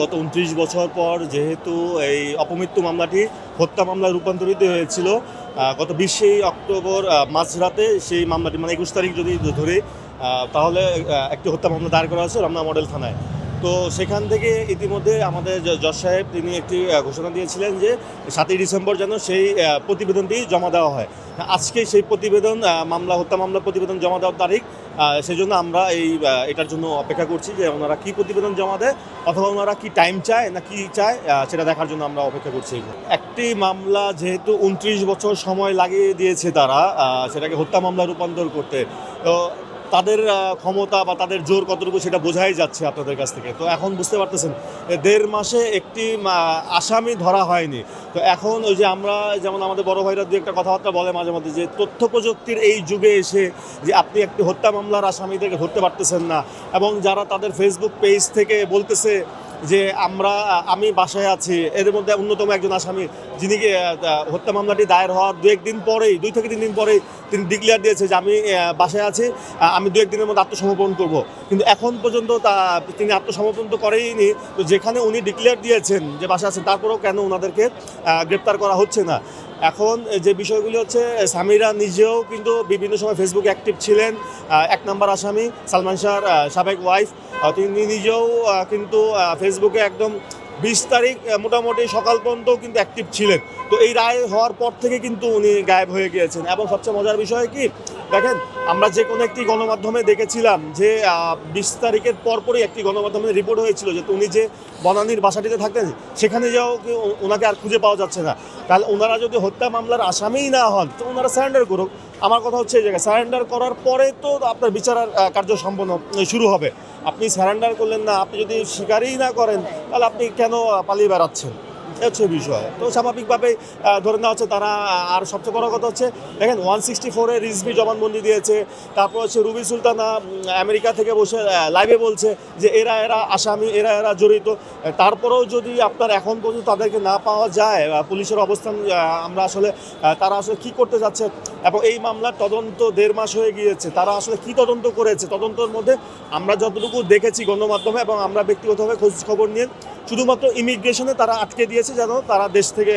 গত উনত্রিশ বছর পর যেহেতু এই অপমৃত্যু মামলাটি হত্যা মামলায় রূপান্তরিত হয়েছিল গত বিশে অক্টোবর মাঝরাতে সেই মামলাটি মানে একুশ তারিখ যদি ধরে তাহলে একটি হত্যা মামলা দায়ের করা হয়েছে রমনা মডেল থানায়। তো সেখান থেকে ইতিমধ্যে আমাদের জজ সাহেব তিনি একটি ঘোষণা দিয়েছিলেন যে সাতই ডিসেম্বর যেন সেই প্রতিবেদনটি জমা দেওয়া হয়। আজকে সেই প্রতিবেদন মামলা, হত্যা মামলা প্রতিবেদন জমা দেওয়ার তারিখ সেজন্য আমরা এই এটার জন্য অপেক্ষা করছি যে ওনারা কি প্রতিবেদন জমা দেয় অথবা ওনারা কি টাইম চায় না কি চায় সেটা দেখার জন্য আমরা অপেক্ষা করছি। একটি মামলা যেহেতু উনত্রিশ বছর সময় লাগিয়ে দিয়েছে তারা সেটাকে হত্যা মামলা রূপান্তর করতে। তো তাদের ক্ষমতা বা তাদের জোর কতটুকু সেটা বোঝাই যাচ্ছে আপনাদের কাছ থেকে। তো এখন বুঝতে পারতেছেন দেড় মাসে একটি আসামি ধরা হয়নি। তো এখন ওই যে আমরা, যেমন আমাদের বড় ভাইরা দু একটা কথাবার্তা বলে মাঝে মধ্যে যে তথ্য প্রযুক্তির এই যুগে এসে যে আপনি একটি হত্যা মামলার আসামিদেরকে ধরতে পারতেছেন না। এবং যারা তাদের ফেসবুক পেজ থেকে বলতেছে যে আমরা, আমি বাসায় আছি, এদের মধ্যে অন্যতম একজন আসামি, যিনি হত্যা মামলাটি দায়ের হওয়ার দু একদিন পরেই, দুই থেকে তিন দিন পরেই তিনি ডিক্লেয়ার দিয়েছে যে আমি বাসায় আছি আমি দু একদিনের মধ্যে আত্মসমর্পণ করব। কিন্তু এখন পর্যন্ত তা, তিনি আত্মসমর্পণ তো করেইনি, তো যেখানে উনি ডিক্লেয়ার দিয়েছেন যে বাসায় আছেন, তারপরেও কেন ওনাদেরকে গ্রেপ্তার করা হচ্ছে না? এখন যে বিষয়গুলি হচ্ছে, সামিরা নিজেও কিন্তু বিভিন্ন সময় ফেসবুকে অ্যাক্টিভ ছিলেন। এক নম্বর আসামি, সালমান শাহর সাবেক ওয়াইফ তিনি নিজেও কিন্তু ফেসবুকে একদম বিশ তারিখ মোটামুটি সকাল পর্যন্ত কিন্তু অ্যাক্টিভ ছিলেন। তো এই রায় হওয়ার পর থেকে কিন্তু উনি গায়েব হয়ে গিয়েছেন। এবং সবচেয়ে মজার বিষয় কি দেখেন আমরা যে কোনো একটি গণমাধ্যমে দেখেছিলাম যে বিশ তারিখের পরপরই একটি গণমাধ্যমে রিপোর্ট হয়েছিল যে উনি যে বনানীর বাসাটিতে থাকতেন সেখানে যাও ওনাকে আর খুঁজে পাওয়া যাচ্ছে না। তাহলে ওনারা যদি হত্যা মামলার আসামিই না হন তো ওনারা স্যারেন্ডার করুক। আমার কথা হচ্ছে এই জায়গায় স্যারেন্ডার করার পরে তো আপনার বিচারার আহ, কার্য সম্পন্ন শুরু হবে। আপনি স্যারেন্ডার করলেন না আপনি যদি স্বীকারই না করেন তাহলে আপনি কেন পালিয়ে বেড়াচ্ছেন? হচ্ছে বিষয়। তো স্বাভাবিকভাবে ধরে নেওয়া হচ্ছে তারা আর সবচেয়ে বড় কথা হচ্ছে, দেখেন ওয়ান সিক্সটি ফোরে রিজভি জবানবন্দি দিয়েছে, তারপর হচ্ছে রুবি সুলতানা আমেরিকা থেকে বসে লাইভে বলছে যে এরা এরা আসামি, এরা এরা জড়িত। তারপরেও যদি আপনার এখন পর্যন্ত তাদেরকে না পাওয়া যায় পুলিশের অবস্থান আমরা আসলে তারা আসলে কি করতে যাচ্ছে, এবং এই মামলার তদন্ত দেড় মাস হয়ে গিয়েছে, তারা আসলে কি তদন্ত করেছে, তদন্তের মধ্যে আমরা যতটুকু দেখেছি গণমাধ্যমে, এবং আমরা ব্যক্তিগতভাবে খোঁজ খবর নিয়ে শুধুমাত্র ইমিগ্রেশনে তারা আটকে দিয়েছে যেন তারা দেশ থেকে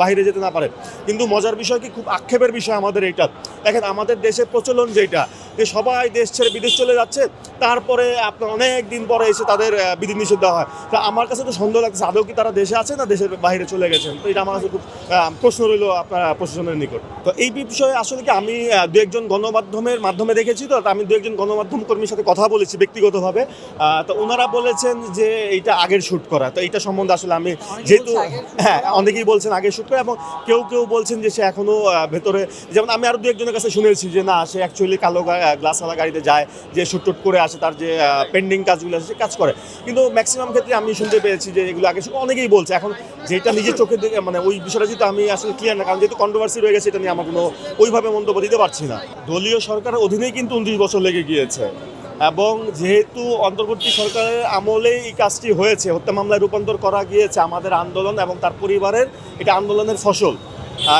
বাইরে যেতে না পারে। কিন্তু মজার বিষয় কি? খুব আক্ষেপের বিষয় আমাদের এটা দেখেন, আমাদের দেশের প্রচলন যেটা, যে সবাই দেশ ছেড়ে বিদেশ চলে যাচ্ছে, তারপরে আপনার অনেক দিন পরে এসে তাদের বিধি নিষেধ দেওয়া হয়। তা আমার কাছে তো সন্দেহ লাগছে আদৌ কি তারা দেশে আছে না দেশের বাইরে চলে গেছেন তো এটা আমার কাছে খুব প্রশ্ন রইল আপনার প্রশাসনের নিকট। তো এই বিষয়ে আসলে কি আমি দু একজন গণমাধ্যমের মাধ্যমে দেখেছি তো আমি দু একজন গণমাধ্যম কর্মীর সাথে কথা বলেছি ব্যক্তিগতভাবে। তো ওনারা বলেছেন যে এইটা আগের শ্যুট করা। তো এইটা সম্বন্ধে আসলে আমি যেহেতু হ্যাঁ অনেকেই বলছেন আগে শ্যুট করা এবং কেউ কেউ বলছেন যে সে এখনও ভেতরে যেমন আমি আরও দু একজনের কাছে শুনেছি যে না সে অ্যাকচুয়ালি কালো গ্লাসওয়ালা গাড়িতে যায় যে শ্যুট টুট করে আসে তার যে পেন্ডিং কাজগুলো আছে সে কাজ করে। কিন্তু ম্যাক্সিমাম ক্ষেত্রে আমি শুনতে পেয়েছি যে এগুলো আগে অনেকেই বলছে এখন যেটা নিজের চোখে দেখে মানে ওই বিষয়টা যেহেতু আমি আসলে ক্লিয়ার না কারণ যেহেতু কন্ট্রোভার্সি রয়ে গেছে এটা নিয়ে আমার কোনো ওইভাবে মন্তব্য দিতে পারছি না। দলীয় সরকারের অধীনেই কিন্তু উনত্রিশ বছর লেগে গিয়েছে। এবং যেহেতু অন্তর্বর্তী সরকারের আমলেই এই কাজটি হয়েছে, হত্যা মামলায় রূপান্তর করা গিয়েছে আমাদের আন্দোলন এবং তার পরিবারের এটা আন্দোলনের ফসল।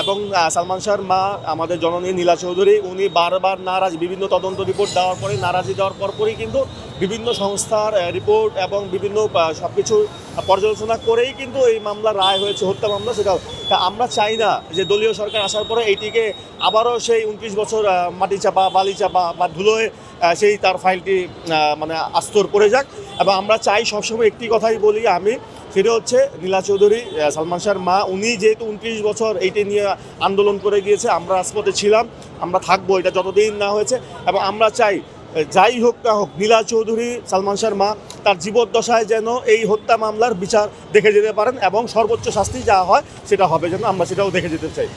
এবং সালমান শাহর মা, আমাদের জননী নীলা চৌধুরী, উনি বারবার নারাজ, বিভিন্ন তদন্ত রিপোর্ট দেওয়ার পরে নারাজি দেওয়ার পরপরই কিন্তু বিভিন্ন সংস্থার রিপোর্ট এবং বিভিন্ন সব কিছু পর্যালোচনা করেই কিন্তু এই মামলা রায় হয়েছে, হত্যা মামলা সেটা। তা আমরা চাই না যে দলীয় সরকার আসার পরে এইটিকে আবারও সেই উনত্রিশ বছর মাটি চাপা, বালি চাপা বা ধুলোয় সেই তার ফাইলটি মানে আস্তর পড়ে যাক। এবং আমরা চাই সবসময় একটি কথাই বলি আমি, সেটা হচ্ছে নীলা চৌধুরী সালমান শাহর মা, উনি যেহেতু উনত্রিশ বছর এইটি নিয়ে আন্দোলন করে গিয়েছে, আমরা রাজপথে ছিলাম, আমরা থাকব, এটা যতদিন না হয়েছে। এবং আমরা চাই যাই হোক না হোক, নীলা চৌধুরী, সালমান শাহর মা তার জীবদ্দশায় যেন এই হত্যা মামলার বিচার দেখে যেতে পারেন এবং সর্বোচ্চ শাস্তি যা হয় সেটা হবে যেন আমরা সেটাও দেখে যেতে চাই।